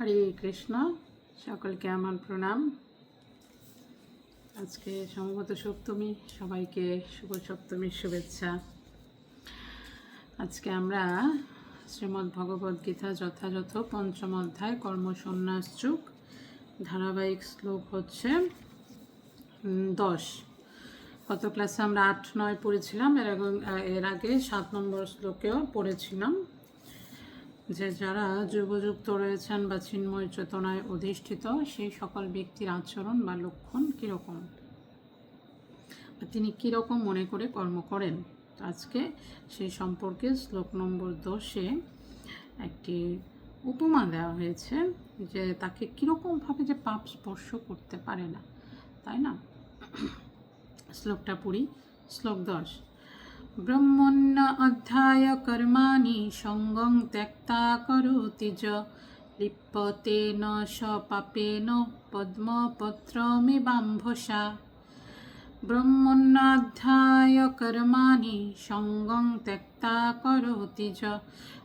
হরে কৃষ্ণ, সকলকে আমার প্রণাম। আজকে সম্ভবত সপ্তমী, সবাইকে শুভ সপ্তমীর শুভেচ্ছা। আজকে আমরা শ্রীমদ্ ভগবদ্ গীতা যথাযথ পঞ্চম অধ্যায় কর্মসন্ন্যাস যুগ, ধারাবাহিক শ্লোক হচ্ছে দশ। গত ক্লাসে আমরা আট, নয় পড়েছিলাম, এর আগে- এর আগে সাত নম্বর শ্লোকেও পড়েছিলাম। যে যারা যুবযুক্ত রয়েছেন বা চিন্ময় চেতনায় অধিষ্ঠিত, সেই সকল ব্যক্তির আচরণ বা লক্ষণ কীরকম? তিনি কীরকম মনে করে কর্ম করেন? আজকে সেই সম্পর্কে শ্লোক নম্বর দশে একটি উপমা দেওয়া হয়েছে যে তাকে কীরকমভাবে যে পাপ স্পর্শ করতে পারে না। তাই না? শ্লোকটা পড়ি। শ্লোক দশ। ব্রহ্মণ্য অধ্যায় কর্মাণি সঙ্গং ত্যক্তা করোতি য লিপ্যতেন স পাপেন পদ্মপত্রমিবাম্ভসা ব্রহ্মণ্যাধ্যায় কর্মাণি সঙ্গং ত্যক্তা করোতি য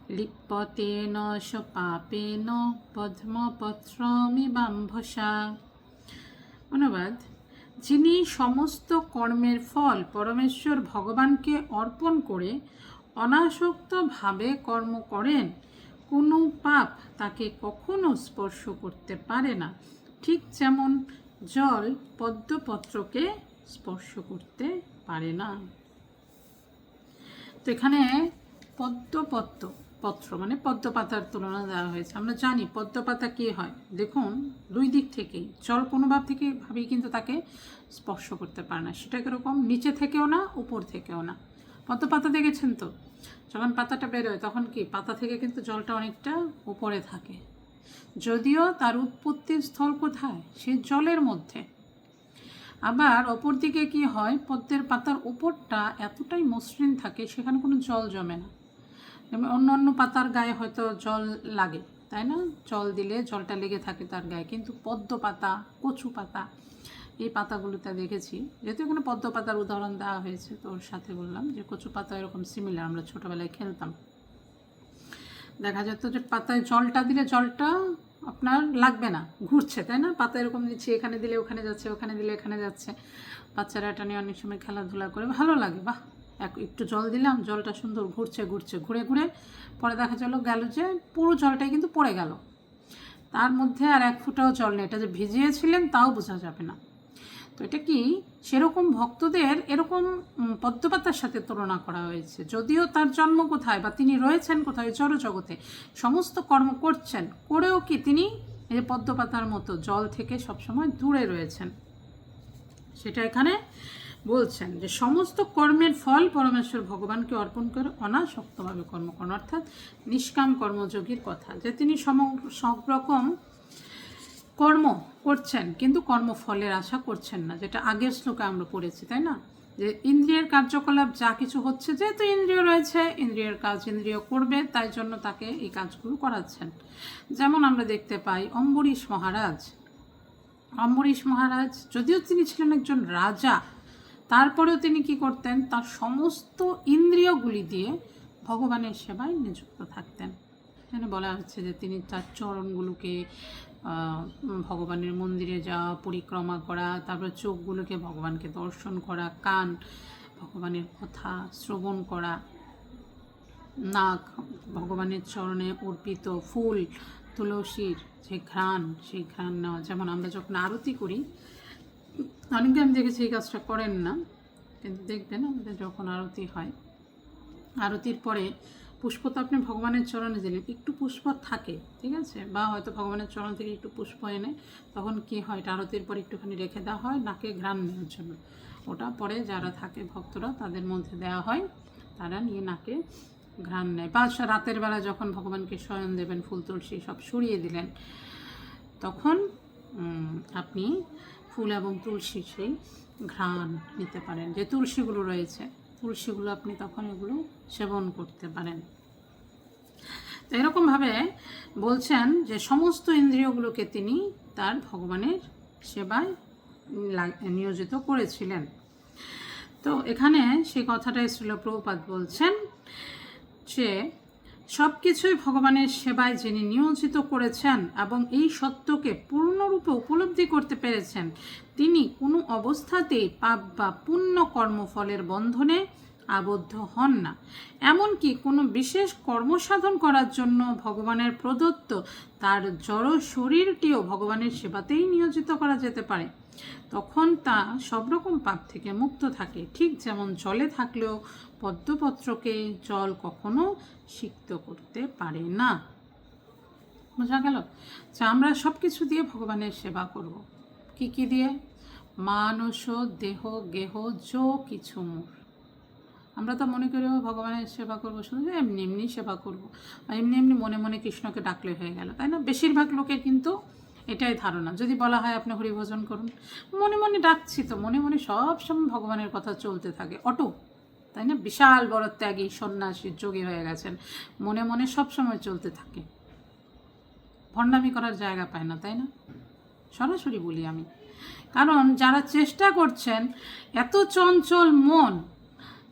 লিপ্যতেন স পাপেন পদ্মপত্রমিবাম্ভসা অনুবাদ যিনি সমস্ত কর্মের ফল পরমেশ্বর ভগবানকে অর্পণ করে অনাসক্তভাবে কর্ম করেন, কোনো পাপ তাকে কখনো স্পর্শ করতে পারে না। ঠিক যেমন জল পদ্মপত্রকে স্পর্শ করতে পারে না। তো এখানে পদ্মপত্র পত্র মানে পদ্মপাতার তুলনা দেওয়া হয়েছে। আমরা জানি পদ্মপাতা কী হয়। দেখুন, দুই দিক থেকেই। জল কোনো ভাব থেকে ভাবেই কিন্তু তাকে স্পর্শ করতে পারে না। সেটা কীরকম? নিচে থেকেও না, উপর থেকেও না। পদ্মপাতা দেখেছেন তো? যখন পাতাটা বেরোয় তখন কি পাতা থেকে কিন্তু জলটা অনেকটা উপরে থাকে। যদিও তার উৎপত্তির স্থল কোথায়? সে জলের মধ্যে। আবার অপর দিকে কি হয়? পদ্মের পাতার উপরটা এতটাই মসৃণ থাকে, সেখানে কোনো জল জমে না। অন্য অন্য পাতার গায়ে হয়তো জল লাগে, তাই না? জল দিলে জলটা লেগে থাকে তার গায়ে। কিন্তু পদ্ম পাতা, কচু পাতা, এই পাতাগুলোতে দেখেছি। যেহেতু এখানে পদ্ম পাতার উদাহরণ দেওয়া হয়েছে, তো ওর সাথে বললাম যে কচু পাতা এরকম সিমিলার আমরা ছোটোবেলায় খেলতাম। দেখা যেত যে পাতায় জলটা দিলে জলটা আপনার লাগবে না, ঘুরছে, তাই না? পাতা এরকম দিচ্ছি, এখানে দিলে ওখানে যাচ্ছে, ওখানে দিলে এখানে যাচ্ছে। বাচ্চারা এটা নিয়ে অনেক সময় খেলাধুলা করে, ভালো লাগে, বাহ! এক একটু জল দিলাম, জলটা সুন্দর ঘুরছে ঘুরছে, ঘুরে ঘুরে পরে দেখা গেল গেল যে পুরো জলটাই কিন্তু পড়ে গেল। তার মধ্যে আর এক ফুটাও জল নেই, এটা যে ভিজিয়েছিলেন তাও বোঝা যাবে না। তো এটা কি সেরকম ভক্তদের এরকম পদ্মপাতার সাথে তুলনা করা হয়েছে? যদিও তার জন্ম কোথায় বা তিনি রয়েছেন কোথায় জড় জগতে সমস্ত কর্ম করছেন, করেও কি তিনি এই যে পদ্মপাতার মতো জল থেকে সবসময় দূরে রয়েছেন? সেটা এখানে বলছেন যে, সমস্ত কর্মের ফল পরমেশ্বর ভগবানকে অর্পণ করে অনাসক্তভাবে কর্ম করেন। অর্থাৎ নিষ্কাম কর্মযোগীর কথা, যে তিনি সম সব রকম কর্ম করছেন, কিন্তু কর্মফলের আশা করছেন না, যেটা আগের শ্লোকে আমরা পড়েছি, তাই না? যে ইন্দ্রিয়ের কার্যকলাপ যা কিছু হচ্ছে, যেহেতু ইন্দ্রিয় রয়েছে, ইন্দ্রিয়ের কাজ ইন্দ্রিয় করবে, তাই জন্য তাকে এই কাজগুলো করাচ্ছেন। যেমন আমরা দেখতে পাই, অম্বরীশ মহারাজ অম্বরীশ মহারাজ, যদিও তিনি ছিলেন একজন রাজা, তারপরেও তিনি কি করতেন? তার সমস্ত ইন্দ্রিয়গুলি দিয়ে ভগবানের সেবায় নিযুক্ত থাকতেন। এখানে বলা হচ্ছে যে তিনি তার চরণগুলোকে ভগবানের মন্দিরে যাওয়া, পরিক্রমা করা, তারপর চোখগুলোকে ভগবানকে দর্শন করা, কান, ভগবানের কথা শ্রবণ করা, নাক ভগবানের চরণে অর্পিত ফুল তুলসীর যে ঘ্রাণ, সেই ঘ্রাণ নেওয়া। যেমন আমরা যখন আরতি করি, অনেকে আমি দেখেছি এই কাজটা করেন না, কিন্তু দেখবেন আমাদের যখন আরতি হয়, আরতির পরে পুষ্প তো আপনি ভগবানের চরণে দিলেন, একটু পুষ্প থাকে, ঠিক আছে? বা হয়তো ভগবানের চরণ থেকে একটু পুষ্প এনে, তখন কি হয়? এটা আরতির পরে একটুখানি রেখে দেওয়া হয়, নাকে ঘ্রাণ নেওয়ার জন্য। ওটা পরে যারা থাকে ভক্তরা, তাদের মধ্যে দেওয়া হয়, তারা নিয়ে নাকে ঘ্রাণ নেয়। সা- রাতের বেলা যখন ভগবানকে শয়ন দেবেন, ফুল তুলসী সব সরিয়ে দিলেন, তখন আপনি ফুল এবং তুলসী সেই ঘ্রাণ নিতে পারেন, যে তুলসীগুলো রয়েছে। তুলসীগুলো আপনি তখন এগুলো সেবন করতে পারেন। তো এরকমভাবে বলছেন যে সমস্ত ইন্দ্রিয়গুলোকে তিনি তার ভগবানের সেবায় নিয়োজিত করেছিলেন। তো এখানে সেই কথাটাই শ্রীল প্রভুপাত বলছেন যে সব কিছুই ভগবানের সেবায় যিনি নিয়োজিত করেছেন এবং এই সত্যকে পূর্ণরূপে উপলব্ধি করতে পেরেছেন, তিনি কোনো অবস্থাতেই পাপ বা পুণ্য কর্মফলের বন্ধনে আবদ্ধ হন না। এমনকি কোনো বিশেষ কর্মসাধন করার জন্য ভগবানের প্রদত্ত তার জড় শরীরটিও ভগবানের সেবাতেই নিয়োজিত করা যেতে পারে। তখন তা সব রকম পাপ থেকে মুক্ত থাকে। ঠিক যেমন জলে থাকলেও পদ্মপত্রকে জল কখনো সিক্ত করতে পারে না। বোঝা গেল? যে আমরা সব কিছু দিয়ে ভগবানের সেবা করব। কি কি দিয়ে? মানস, দেহ, গেহ, যো, কিছু মোর আমরা তো মনে করি ভগবানের সেবা করব শুধু এমনি এমনি সেবা করব। এমনি এমনি মনে মনে কৃষ্ণকে ডাকলে হয়ে গেল, তাই না? বেশিরভাগ লোকের কিন্তু এটাই ধারণা। যদি বলা হয় আপনি হরিভজন করুন, মনে মনে ডাকছি তো, মনে মনে সব সময় ভগবানের কথা চলতে থাকে। অটো, তাই না? বিশাল বড় ত্যাগী, সন্ন্যাসী, যোগী হয়ে গেছেন, মনে মনে সব সময় চলতে থাকে। ভণ্ডামি করার জায়গা পায় না, তাই না? সরাসরি বলি আমি। কারণ যারা চেষ্টা করছেন, এত চঞ্চল মন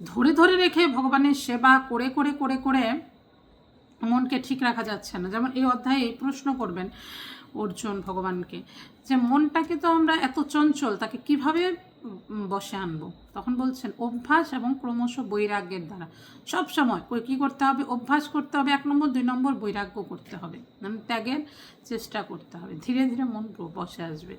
ধরে ধরে রেখে ভগবানের সেবা করে করে করে করে মনকে ঠিক রাখা যাচ্ছে না। যেমন এই অধ্যায়ে এই প্রশ্ন করবেন অর্জুন ভগবানকে যে মনটাকে তো আমরা এত চঞ্চল, তাকে কীভাবে বসে আনব? তখন বলছেন, অভ্যাস এবং ক্রমশ বৈরাগ্যের দ্বারা। সব সময় কী করতে হবে? অভ্যাস করতে হবে, এক নম্বর। দুই নম্বর, বৈরাগ্য করতে হবে। মানে ত্যাগের চেষ্টা করতে হবে। ধীরে ধীরে মন বসে আসবে।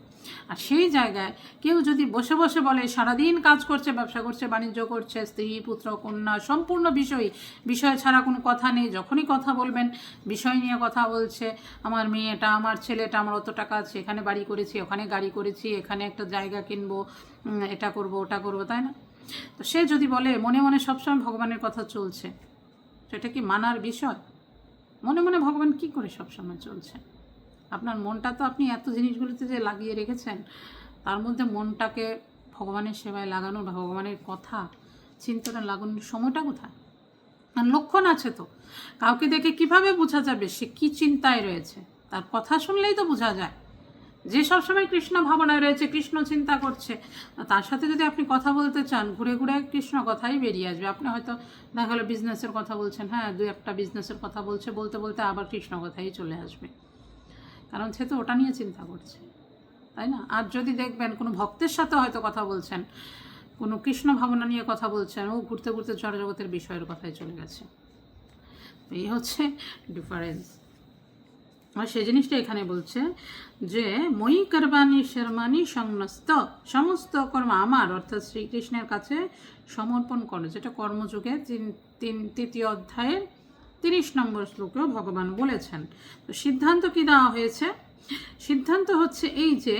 আর সেই জায়গায় কেউ যদি বসে বসে বলে, সারাদিন কাজ করছে, ব্যবসা করছে, বাণিজ্য করছে, স্ত্রী, পুত্র, কন্যা, সম্পূর্ণ বিষয় বিষয় ছাড়া কোনো কথা নেই, যখনই কথা বলবেন, বিষয় নিয়ে কথা বলছে, আমার মেয়েটা, আমার ছেলেটা, আমার অত টাকা আছে, এখানে বাড়ি করেছি, ওখানে গাড়ি করেছি, এখানে একটা জায়গা কিনবো এটা করব, ওটা করব। তাই না? তো সে যদি বলে, মনে মনে সবসময় ভগবানের কথা চলছে সেটা কি মানার বিষয়? মনে মনে ভগবান কি করে সবসময় চলছে? আপনার মনটা তো আপনি এত জিনিসগুলোতে যে লাগিয়ে রেখেছেন, তার মধ্যে মনটাকে ভগবানের সেবায় লাগানো বা ভগবানের কথা, চিন্তনে লাগানোর সময়টা কোথায়? লক্ষণ আছে তো। কাউকে দেখে কীভাবে বোঝা যাবে সে কি চিন্তায় রয়েছে? তার কথা শুনলেই তো বোঝা যায়। যে সবসময় কৃষ্ণ ভাবনায় রয়েছে, কৃষ্ণ চিন্তা করছে, তার সাথে যদি আপনি কথা বলতে চান, ঘুরে ঘুরে কৃষ্ণ কথাই বেরিয়ে আসবে। আপনি হয়তো দেখা গেলো বিজনেসের কথা বলছেন হ্যাঁ দু একটা বিজনেসের কথা বলছে, বলতে বলতে আবার কৃষ্ণ কথাই চলে আসবে। কারণ সে তো ওটা নিয়ে চিন্তা করছে, তাই না? আর যদি দেখবেন কোনো ভক্তের সাথে হয়তো কথা বলছেন, কোনো কৃষ্ণ ভাবনা নিয়ে কথা বলছেন, ও ঘুরতে ঘুরতে জড়জগতের বিষয়ের কথাই চলে গেছে। এই হচ্ছে ডিফারেন্স আর সেই জিনিসটা এখানে বলছে যে, মই করবানি শর্মানি সংনস্ত, সমস্ত কর্ম আমার, অর্থাৎ শ্রীকৃষ্ণের কাছে সমর্পণ করো, যেটা কর্মযুগে তিন তিন, তৃতীয় অধ্যায়ের তিরিশ নম্বর শ্লোকেও ভগবান বলেছেন। তো সিদ্ধান্ত কি দেওয়া হয়েছে? সিদ্ধান্ত হচ্ছে এই যে,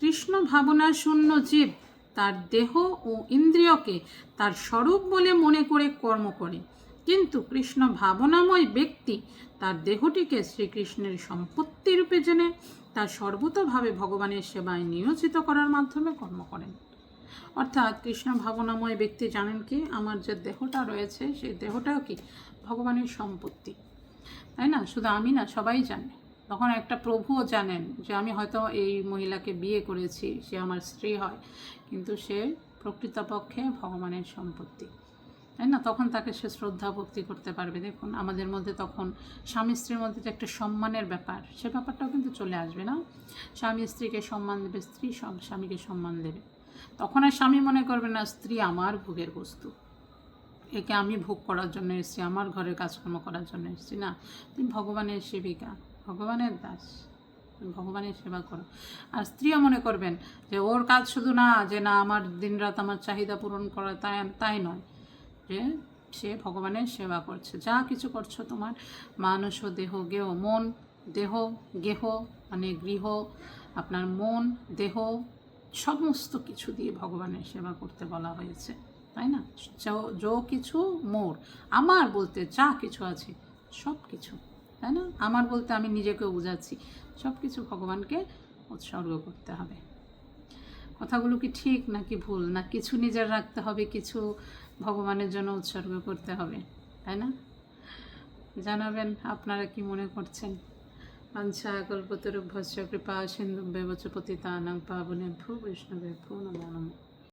কৃষ্ণ ভাবনা শূন্য জীব, তার দেহ ও ইন্দ্রিয়কে তার স্বরূপ বলে মনে করে কর্ম করে। কিন্তু কৃষ্ণ ভাবনাময় ব্যক্তি তার দেহটিকে শ্রীকৃষ্ণের সম্পত্তি রূপে জেনে তার সর্বতভাবে ভগবানের সেবায় নিয়োজিত করার মাধ্যমে কর্ম করেন। অর্থাৎ কৃষ্ণ ভাবনাময় ব্যক্তি জানেন কি, আমার যে দেহটা রয়েছে, সেই দেহটাও কি ভগবানের সম্পত্তি। তাই না? শুধু আমি না, সবাই জানে। তখন একটা প্রভুও জানেন যে আমি হয়তো এই মহিলাকে বিয়ে করেছি, সে আমার স্ত্রী হয়, কিন্তু সে প্রকৃতপক্ষে ভগবানের সম্পত্তি। তাই না? তখন তাকে সে শ্রদ্ধা ভক্তি করতে পারবে। দেখুন, আমাদের মধ্যে তখন স্বামী স্ত্রীর মধ্যে যে একটা সম্মানের ব্যাপার, সে ব্যাপারটাও কিন্তু চলে আসবে না? স্বামী স্ত্রীকে সম্মান দেবে, স্ত্রী সব স্বামীকে সম্মান দেবে। তখন আর স্বামী মনে করবে না, স্ত্রী আমার ভোগের বস্তু। একে আমি ভোগ করার জন্য এসেছি, আমার ঘরের কাজকর্ম করার জন্য এসেছি। না, তুমি ভগবানের সেবিকা, ভগবানের দাস ভগবানের সেবা করো। আর স্ত্রীও মনে করবেন যে, ওর কাজ শুধু না, যে না, আমার দিনরাত আমার চাহিদা পূরণ করা তাই তাই নয়। সে ভগবানের সেবা করছে। যা কিছু করছ তোমার মানস দেহ, গেহ, মন, দেহ, গেহ মানে গৃহ, আপনার মন, দেহ, সমস্ত কিছু দিয়ে ভগবানের সেবা করতে বলা হয়েছে, তাই না? যো- কিছু মোর, আমার বলতে যা কিছু আছে, সব কিছু, তাই না? আমার বলতে আমি নিজেকেও বোঝাচ্ছি, সব কিছু ভগবানকে উৎসর্গ করতে হবে। কথাগুলো কি ঠিক, নাকি ভুল? না, কিছু নিজের রাখতে হবে, কিছু ভগবানের জন্য উৎসর্গ করতে হবে, তাই না? জানাবেন আপনারা কি মনে করছেন? বাঞ্ছা কল্পতরুভ্যস্য কৃপা সিন্ধু ব্যবচ পতিতানাং পাবনে ভূ বৈষ্ণবে ভূ নমো নমঃ